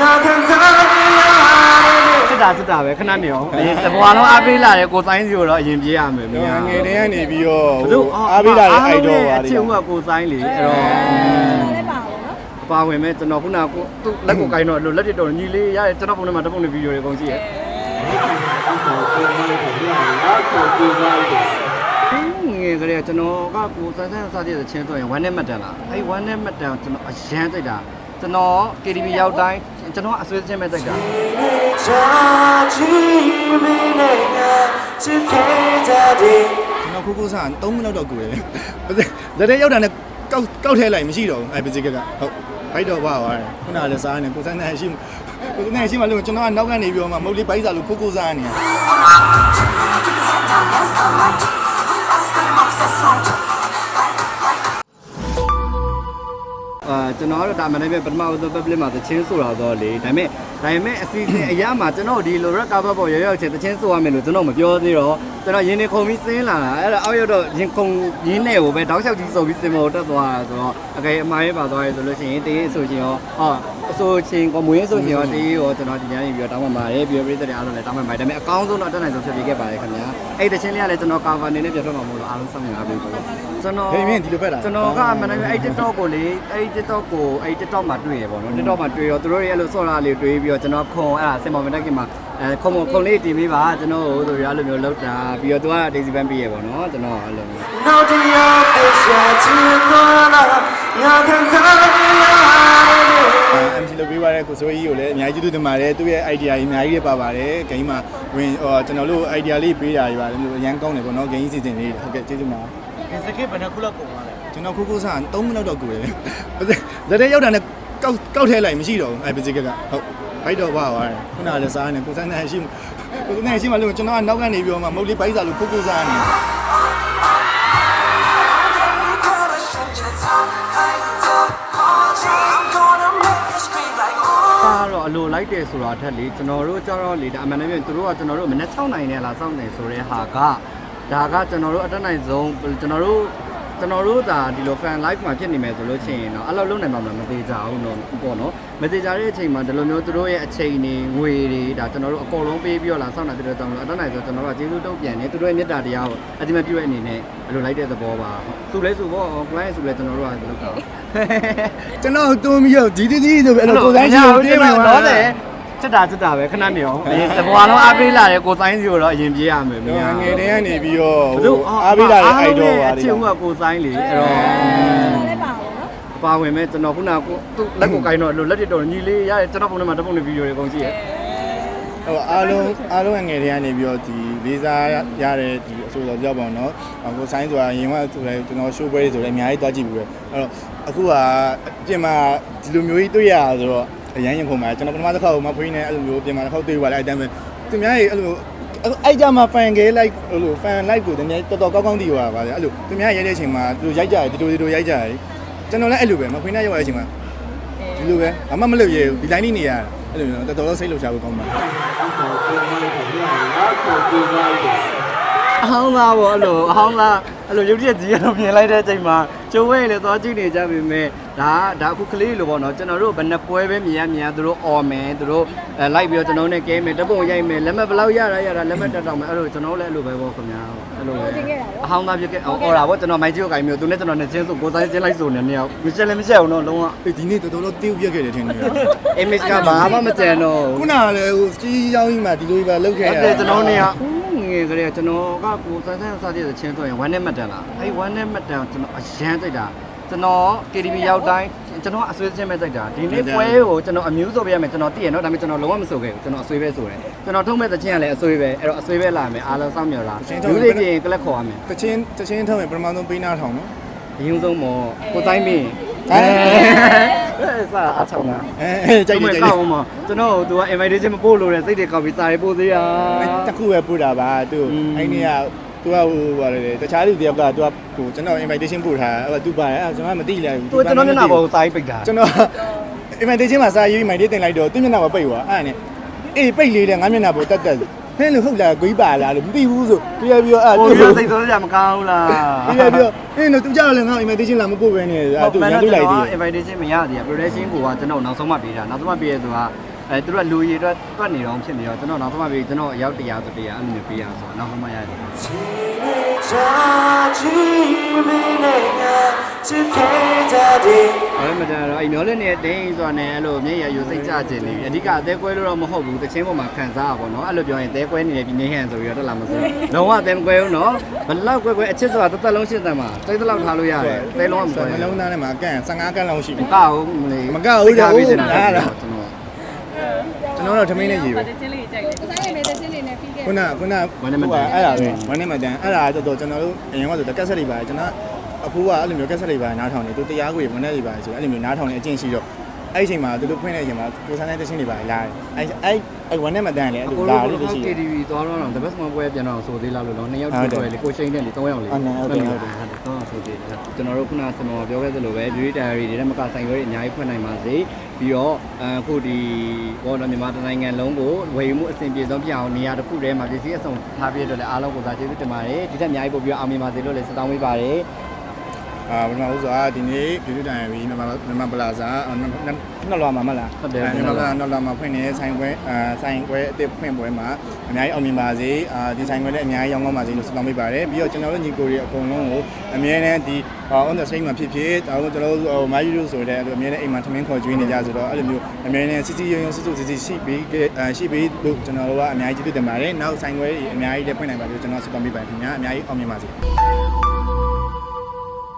ငါခံစားနေရတယ်စစ်တာစစ်တာပဲခဏနေအောင်အရင်တစ်ဘွားလုံးအားပေးလာတယ်ကိုဆိုင်စီကိုတော့အရင်ပြေးရမယ်မင်းငယ်တည်းကနေပြီးတော့ဘလို့အားပေးလာတဲ့ idol ပါအချစ်ဦးကကိုဆိုင်လေအဲ့တော့လည်းပါဘူးနော်ပါဝင်မဲ့ကျွန်တော်ခုနကကိုသူ့လက်ကိုကိုင်းတော့အဲ့လိုလက်တစ်တော်ညီလေးရတယ်ကျွန်တော်ပုံထဲမှာတစ်ပုံနဲ့ဗီဒီယိုတွေအကုန်ကြည့်ရဲ့ငယ်ကလေးကကျွန်တော်ကကိုဆိုင်ဆိုင်စားတဲ့ချင်းဆိုရင်1နဲ့မှတ်တန်လားအဲ့1နဲ့မှတ်တန်ကျွန်တော်အရန်သိတာကျွန်တော် KTV ရောက်တိုင်း ကျွန်တော်အဆွေးချင်းပဲသိတာချာချီမင်းနဲ့ငါချစ်ခဲ့ကြတယ်ကျွန်တော်ခိုးခိုးစား3မိနစ်တော့ကိုယ်လေဇက်တဲ့ရောက်တာနဲ့ကောက်ကောက်ထဲလိုက်မရှိတော့ဘူးအဲပစီကကဟုတ်ဘိုက်တော့ပါသွားတယ်ခုနကလည်းစားနေကိုစန်းနေရှိကိုစန်းနေရှိမှလို့ကျွန်တော်ကနောက်ကနေပြီးတော့မှမဟုတ်လေးဘိုက်စားလို့ခိုးခိုးစားနေတ အာကျွန်တော်တို့ဒါမှလည်းပဲပထမဆုံး public မှာသချင်းဆိုတာတော့လေဒါပေမဲ့ဒါပေမဲ့အစီအစဉ်အရမှာကျွန်တော်ဒီလို red cover ပေါ်ရောက်ရောက်ချင်းသချင်းဆိုရမယ်လို့ကျွန်တော်မပြောသေးတော့ကျွန်တော်ရင်းနေခုံပြီးစင်းလာတာအဲ့ဒါအောက်ရောက်တော့ရင်ခုံရင်းနေကိုပဲတောက်လျှောက်ကြီးစုပ်ပြီးစင်မောတက်သွားတာဆိုတော့အကေအမှားရေးပါသွားရဲဆိုလို့ရှိရင်တေးအဆိုချင်းရောဟောအ ဆိုချင်းကမွေးအဆိုချင်းရောတေးရောကျွန်တော်ဒီညနေပြီးတော့တောင်းပန်ပါတယ်ပြီးတော့ပြည်သက်တွေအားလုံးလည်းတောင်းပန်ပါတယ်ဒါပေမဲ့အကောင်းဆုံးတော့အတက်နိုင်ဆုံးဖြစ်ပြီးခဲ့ပါတယ်ခင်ဗျာအဲ့ဒီသချင်းလေးကလည်းကျွန်တော် cover အနေနဲ့ပြတ်ထွက်မှာမဟုတ်လို့အားလုံးစောင့်နေပါပြီကျွန်တော်ဟေးမင်းဒီလိုဖက်တာကျွန်တော်ကမနက်အဲ့ TikTok ကိုလေအဲ့ TikTok ကိုအဲ့ TikTok မှာတွေ့ရပေါ့နော် TikTok မှာတွေ့ရောသူတို့ရဲ့အဲ့လိုဆော့တာလေးတွေ့ပြီးတော့ကျွန်တော်ခွန်အဲ့ဒါစင်မော်မတက်ကင်မှာအဲခွန်ခွန်လေးတင်ပေးပါကျွန်တော်တို့ဆိုရအဲ့လိုမျိုးလောက်တာပြီးတော့သူက Daisy Band ပေးရပေါ့နော်ကျွန်တော်အဲ့လိုမျိုးနောက်တရားပြရှာချင်သွားလားငါခံစားနေရတယ် MC လုပ်ပေးပါတဲ့ကိုစိုးကြီးကိုလည်းအများကြီးကျေးဇူးတင်ပါတယ်သူ့ရဲ့ idea ကြီးအများကြီးတွေပါပါတယ်ဂိမ်းမှာဝင်ဟိုကျွန်တော်တို့ idea လေးပေးတာတွေပါတယ်လို့အရန်ကောင်းတယ်ပေါ့နော်ဂိမ်းစီစဉ်လေးဟုတ်ကဲ့ကျေးဇူးပါဒီစကိဘယ်နှခုလောက်ကုန်သွားလဲကျွန်တော်ခိုးခိုးစား3မိနစ်တော့ကိုယ်လေဇက်တဲ့ရောက်တာနဲ့ကောက်ကောက်ထဲလိုက်မရှိတော့ဘူးအဲပစီကကဟုတ်ဘိုက်တော့ပါသွားတယ်ခုနကလည်းစားနေကိုစန်းနေရှိကိုစန်းနေရှိမှလို့ကျွန်တော်ကနောက်ကနေပြီးတော့မှမဟုတ်လေးဘိုက်စားလို့ခိုးခိုးစားနေ ကတော့အလိုလိုက်တယ်ဆိုတာထက်လေကျွန်တော်တို့ကြတော့လေဒါအမှန်တကယ်သူတို့ကကျွန်တော်တို့မနေ့6နိုင်နဲ့လာစောင့်နေဆိုတဲ့ဟာကဒါကကျွန်တော်တို့အတက်နိုင်ဆုံးကျွန်တော်တို့ ကျွန်တော်တို့ဒါဒီလို fan live မှာဖြစ်နေမယ်ဆိုလို့ရှိရင်တော့အဲ့လိုလုပ်နိုင်မှာမသေးကြဘူးတော့ပေါ့နော်မသေးကြတဲ့အချိန်မှာဒီလိုမျိုးသူတို့ရဲ့အချိန်တွေငွေတွေဒါကျွန်တော်တို့အကုန်လုံးပေးပြီးတော့လာစောင့်နေတဲ့တောင်းလို့အတက်နိုင်ဆုံးကျွန်တော်တို့ကကျေးဇူးတုံ့ပြန်နေသူတို့ရဲ့မေတ္တာတရားကိုအတိမပြည့်ရဲ့အနေနဲ့အဲ့လိုလိုက်တဲ့သဘောပါသူလဲဆိုပေါ့ client ဆိုလဲကျွန်တော်တို့ကလုပ်တာကျွန်တော်တွန်းပြီးတော့ဒီဒီဒီဆိုပြီးအဲ့လိုကိုစန်းကြီးကိုပြေးမှတော့သွားတတယ်ယ် စစ်တာစစ်တာပဲခဏနေအောင်အရင်တစ်ဘွားလုံးအားပေးလာတယ်ကိုဆိုင်စီကိုတော့အရင်ပြေးရမယ်မင်းငယ်တည်းကနေပြီးတော့ဘလို့အားပေးလာတဲ့ idol ပါအချစ်ဦးကကိုဆိုင်လေအဲ့တော့လည်းပါဘူးနော်ပါဝင်မဲ့ကျွန်တော်ခုနကကိုသူ့လက်ကိုကိုင်းတော့အဲ့လိုလက်တစ်တော်ညီလေးရတယ်ကျွန်တော်ပုံထဲမှာတစ်ပုံနဲ့ဗီဒီယိုတွေအကုန်ကြည့်ရဲ့ဟိုအားလုံးအားလုံးငယ်တည်းကနေပြီးတော့ဒီလေးစားရတဲ့ဒီအဆိုတော်ကြောက်ပါတော့ကိုဆိုင်းဆိုတာရင်ကဆိုလဲကျွန်တော် show ပွဲတွေဆိုလဲအများကြီးတွားကြည့်ပြီးပဲအဲ့တော့အခုကပြင်မှာဒီလိုမျိုးကြီးတွေ့ရတာဆိုတော့ အရန်ရင်ခုံမှာကျွန်တော်ပထမတစ်ခါကမဖွေးနေအဲ့လိုမျိုးပြင်မှာတစ်ခါတွေ့ပါလေအဲ့တိုင်းပဲသူများကြီးအဲ့လိုအဲ့ကြမှာ fan gay like အဲ့လို fan like ကိုတကယ်တော်တော်ကောင်းကောင်းသိရပါပါလေအဲ့လိုသူများရိုက်တဲ့အချိန်မှာသူရိုက်ကြတယ်ဒီလိုဒီလိုရိုက်ကြတယ်ကျွန်တော်လည်းအဲ့လိုပဲမဖွေးနေရောက်တဲ့အချိန်မှာဒီလိုပဲဘာမှမလုပ်ရဘူးဒီ line နေနေရအဲ့လိုမျိုးတော်တော်စိတ်လှုပ်ရှားဖို့ကောင်းပါအဟောင်းသားပေါ့အဲ့လိုအဟောင်းသားအဲ့လိုရုပ်ရက်ကြီးအဲ့လိုမြင်လိုက်တဲ့အချိန်မှာ ကျိုးဝဲလေသွားကြည့်နေကြပြီမဲ့ဒါဒါအခုကလေးလိုပေါ့နော်ကျွန်တော်တို့ဘယ်နှပွဲပဲမြင်ရမြင်ရသူတို့អော်မယ်သူတို့အဲလိုက်ပြီးတော့ကျွန်တော်နဲ့ကဲမယ်တပုံရိုက်မယ်လက်မဘလောက်ရတာရတာလက်မတက်တော့မယ်အဲ့လိုကျွန်တော်လည်းအဲ့လိုပဲပေါ့ခင်ဗျာအဲ့လိုပဲအဟောင်းသားပြခဲ့អော်တာပေါ့ကျွန်တော်မိုင်းကြီးကိုကင်မျိုးသူနဲ့ကျွန်တော်နဲ့ချင်းဆိုကိုဆိုင်ချင်းလိုက်ဆိုနေနေရောက်မချက်လည်းမချက်အောင်တော့လုံးဝအေးဒီနေ့တော်တော်တေးပြက်ခဲ့တယ်ထင်တယ် image ကဘာမှမကြံတော့ခုနကလည်းဟိုကြီးရောက်ကြီးမှဒီလိုပဲလောက်ခဲ့အဲ့ရဒါကျွန်တော်နေရင ယ်ကလေးကျွန်တော်ကကိုဆိုင်ဆိုင်စားတဲ့ချင်းဆိုရင်1နဲ့မှတ်တန်လားအဲ့1နဲ့မှတ်တန်ကျွန်တော်အရန်သိတာကျွန်တော် KTV ရောက်တိုင်းကျွန်တော်အဆွေးချင်းပဲသိတာဒီနေ့ပွဲကိုကျွန်တော်အမျိုးဆိုပြရမယ်ကျွန်တော်သိရနော်ဒါပေမဲ့ကျွန်တော်လုံးဝမဆိုခဲ့ဘူးကျွန်တော်အဆွေးပဲဆိုတယ်ကျွန်တော်ထုံးမဲ့သချင်းကလည်းအဆွေးပဲအဲ့တော့အဆွေးပဲလာမယ်အားလုံးစောင့်မျှော်လားလူတွေပြင်ကလက်ခေါ်ရမယ်တချင်းတချင်းထောက်ရင်ပထမဆုံးပေးနာထောင်နော်အရင်ဆုံးမော်ကိုဆိုင်ပင် အဲအဲစားအချောင်းလားအဲကြိုက်တယ်ကြိုက်ကောက်မှာကျွန်တော်သူက invitation မပို့လို့တဲ့စိတ်တွေကောက်ပြီးစာရေးပို့သေးရတယ်တခုပဲပို့တာပါသူအဲ့နေ့ကသူကဟိုဘာလဲတခြားလူတယောက်ကသူကဟိုကျွန်တော် invitation ပို့ထားအဲ့သူပါတယ်အဲ့ကျွန်တော်မသိလိုက်ဘူးသူကျွန်တော်မျက်နှာပေါ်ကိုစာရေးပိတ်တာကျွန်တော် invitation မှာစာရေးမိုင်လေးတင်လိုက်တော့သူမျက်နှာပေါ်ပိတ်သွားအဲ့ဒါနဲ့အေးပိတ်လေးတဲ့ငါမျက်နှာပေါ်တက်တက် ဟဲ့လို့ဟုတ်လားကိုကြီးပါလားလို့မသိဘူးဆိုပြရပြီးတော့အဲ့ဟိုရစိတ်ဆိုးကြမကောင်းဘူးလားပြရပြီးတော့ဟင်းတို့သူကြောက်လည်းငါ့ invitation လာမပို့ပဲနဲ့အဲ့သူငါတို့လိုက်သေးတယ် invitation မရသေးဘူး production ကိုကကျွန်တော်နောက်ဆုံးမှပေးတာနောက်ဆုံးမှပေးရဆိုတာအဲသူတို့ကလူရည်တော့တွက်နေတော့ဖြစ်နေတော့ကျွန်တော်နောက်ဆုံးမှပေးကျွန်တော်ရောက်တရားဆိုတရားအဲ့လိုမျိုးပေးရဆိုနောက်ဆုံးမှရတယ်ချာချီမင်းနဲ့ငါချစ်ခဲ့တဲ့ 的。အဲ့မကြတော့အဲ့မျောလင်းနေတဲ့ဒိန်းဆိုတာနဲ့အဲ့လိုမျက်ရည်ယူစိတ်ကြခြင်းနေပြီအဓိကအသေးကွဲလို့တော့မဟုတ်ဘူးတချင်းပေါ်မှာခံစားရပါတော့အဲ့လိုပြောရင်သေးကွဲနေတယ်ပြီးနေဟန်ဆိုပြီးတော့တက်လာမစိုးလုံးဝအသေးမကွဲဘူးနော်ဘလောက်ကွဲကွဲအချစ်ဆိုတာတစ်သက်လုံးရှင်းတယ်မှာတိတ်တလောက်ထားလို့ရတယ်တဲလုံးကမကွဲနှလုံးသားထဲမှာကန့်15ကန့်လောက်ရှိမပြီကဘူးမလေးမကဘူးကြောက်ပေးချင်တာအားလားကျွန်တော်ကျွန်တော်တို့ထမင်းနဲ့ရေပဲတချင်းလေးကြိုက်တယ်။ဆိုင်ရဲ့တဲ့ချင်းလေးနဲ့ပြီးခဲ့ခုနကခုနအဲ့ဒါပဲဝမ်းနေမတန်အဲ့ဒါတော့တော်ကျွန်တော်တို့အရင်ကဆိုတက်ကက်ဆက်တွေပါကျွန်တော် အခုကအဲ့လိုမျိုးကက်ဆက်တွေပါနားထောင်နေသူတရားကိုဝမ်းနေတွေပါဆိုအဲ့လိုမျိုးနားထောင်နေအကျင့်ရှိတော့အဲ့ဒီအချိန်မှာသူတို့ဖွင့်တဲ့အချိန်မှာကိုစားတဲ့တချင်းတွေပါလာတယ်အဲ့အဲ့အဲ့ဝမ်းနေမတန်လေအဲ့အလိုကိုလာတို့လို့ကရှိတယ် KTV သွားတော့တော့ the best one ပွဲပြန်တော့ဆိုသေးလားလို့တော့နှစ်ယောက်ဟုတ်တယ်တွေ့လေကိုရှိန်နဲ့လေ၃ယောက်လေဟုတ်တယ်ဟုတ်တယ်ဟုတ်တယ်တော့ဆိုသေးတယ်ကျွန်တော်တို့ခုနစမောပြောခဲ့သလိုပဲ beauty diary တွေနဲ့မကဆိုင်ရွက်တွေအများကြီးဖွင့်နိုင်ပါစေပြီးတော့အခုဒီဘောတော့မြန်မာတိုင်းနိုင်ငံလုံးကိုဝယ်ယူမှုအဆင်ပြေဆုံးပြအောင်နေရာတစ်ခုတည်းမှာပြည်စည်းအစုံထားပြရတော့လည်းအားလုံးကိုသာကျေးဇူးတင်ပါတယ်ဒီထက်အများကြီးပို့ပြီးအောင်မြင်ပါစေလို့လည်းဆုတောင်းပေးပါတယ် အာဘယ်မှာဥစ္စာဒီနေ့ပြည်သူ့တိုင်းပြီးမြန်မာမြန်မာပလာဇာနှစ်လောမှာမလားမြန်မာပလာနှစ်လောမှာဖွင့်နေတဲ့ဆိုင်ပွဲအာဆိုင်ပွဲအစ်ဖွင့်ပွဲမှာအများကြီးအောင်မြင်ပါစေအာဒီဆိုင်ပွဲလည်းအများကြီးရောင်းကောင်းပါစေလို့ဆုတောင်းပေးပါတယ်ပြီးတော့ကျွန်တော်တို့ညီကိုတွေအကုန်လုံးကိုအမြဲတမ်းဒီ on the same မှာဖြစ်ဖြစ်ဒါမှမဟုတ်ကျွန်တော်တို့မာယူတို့ဆိုတဲ့အမြဲတမ်းအိမ်မှာထမင်းခေါ်ကျွေးနေကြဆိုတော့အဲ့လိုမျိုးအမြဲတမ်းစစ်စစ်ရုံရုံစစ်စစ်စစ်စစ်ရှိပြီးရှိပြီးလို့ကျွန်တော်တို့ကအများကြီးကျေးဇူးတင်ပါတယ်နောက်ဆိုင်ပွဲအများကြီးလည်းဖွင့်နိုင်ပါလို့ကျွန်တော်ဆုတောင်းပေးပါတယ်ခင်ဗျာအများကြီးအောင်မြင်ပါစေ